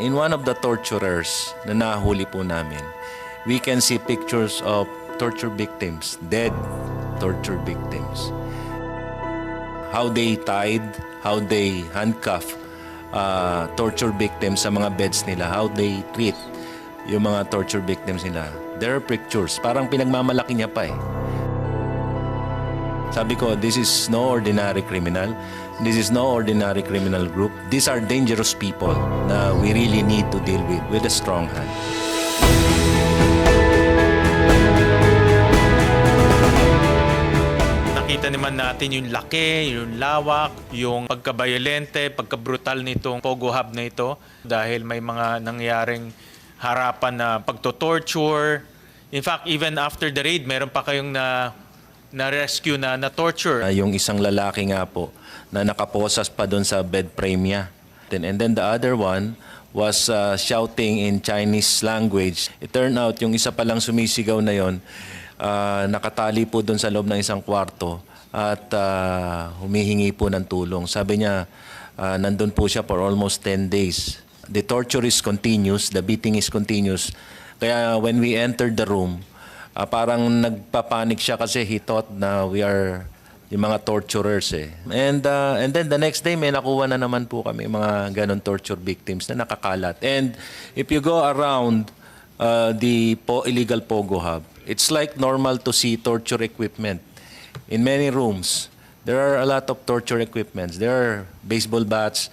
In one of the torturers na nahuli po namin, we can see pictures of torture victims, dead torture victims. How they tied, how they handcuff uh, torture victims sa mga beds nila, how they treat yung mga torture victims nila. There are pictures. Parang pinagmamalaki niya pa eh. Sabi ko, this is no ordinary criminal. This is no ordinary criminal group. These are dangerous people na we really need to deal with with a strong hand. Nakita naman natin yung laki, yung lawak, yung pagkabayolente, pagkabrutal nitong Pogo Hub na ito dahil may mga nangyaring harapan na pagto-torture. In fact, even after the raid, meron pa kayong na na-rescue na na-torture. Uh, yung isang lalaki nga po na nakaposas pa doon sa bed frame niya. Then, and then the other one was uh, shouting in Chinese language. It turned out yung isa palang sumisigaw na yon uh, nakatali po doon sa loob ng isang kwarto at uh, humihingi po ng tulong. Sabi niya, uh, nandun po siya for almost 10 days. The torture is continuous, the beating is continuous. Kaya when we entered the room, Ah, parang nagpapanik siya kasi he thought na we are yung mga torturers eh. And, uh, and then the next day may nakuha na naman po kami mga ganon torture victims na nakakalat. And if you go around uh, the po illegal Pogo Hub, it's like normal to see torture equipment in many rooms. There are a lot of torture equipments. There are baseball bats,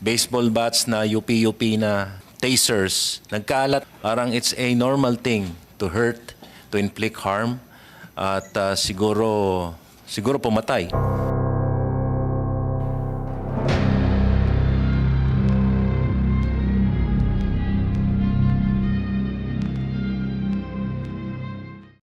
baseball bats na UP-UP na tasers. Nagkalat. Parang it's a normal thing to hurt, to inflict harm, at uh, siguro, siguro pumatay.